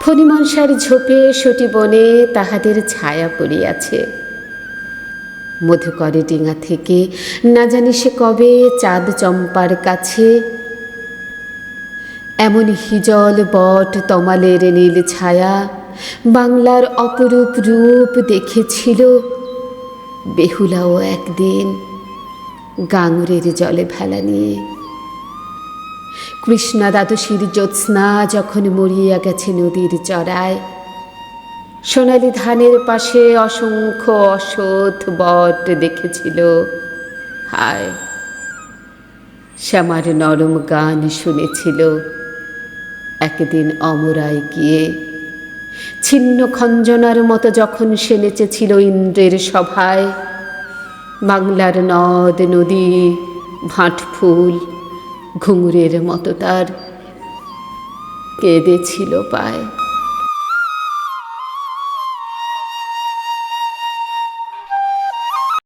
ফণিমনসার ঝোপে সটি বনে তাহাদের ছায়া পড়িয়াছে। মধুকরে ডিঙা থেকে না জানি সে কবে চাঁদ চম্পার কাছে। এমন হিজল বট তমালের নীল ছায়া বাংলার অপরূপ রূপ দেখেছিল। বেহুলাও একদিন গাঙুরের জলে ভেলা নিয়ে কৃষ্ণা দ্বাদশীর জ্যোৎস্না যখন মরিয়া গেছে নদীর চড়ায় সোনালি ধানের পাশে অসংখ্য অসৎ বট দেখেছিল। হায় শ্যামার নরম গান শুনেছিল। একদিন অমরায় গিয়ে ছিন্ন খঞ্জনার মতো যখন সে নেচেছিল ইন্দ্রের সভায়, বাংলার নদ নদী, ভাট ফুল ঘুঙুরের মতো তার কেঁদেছিল পায়।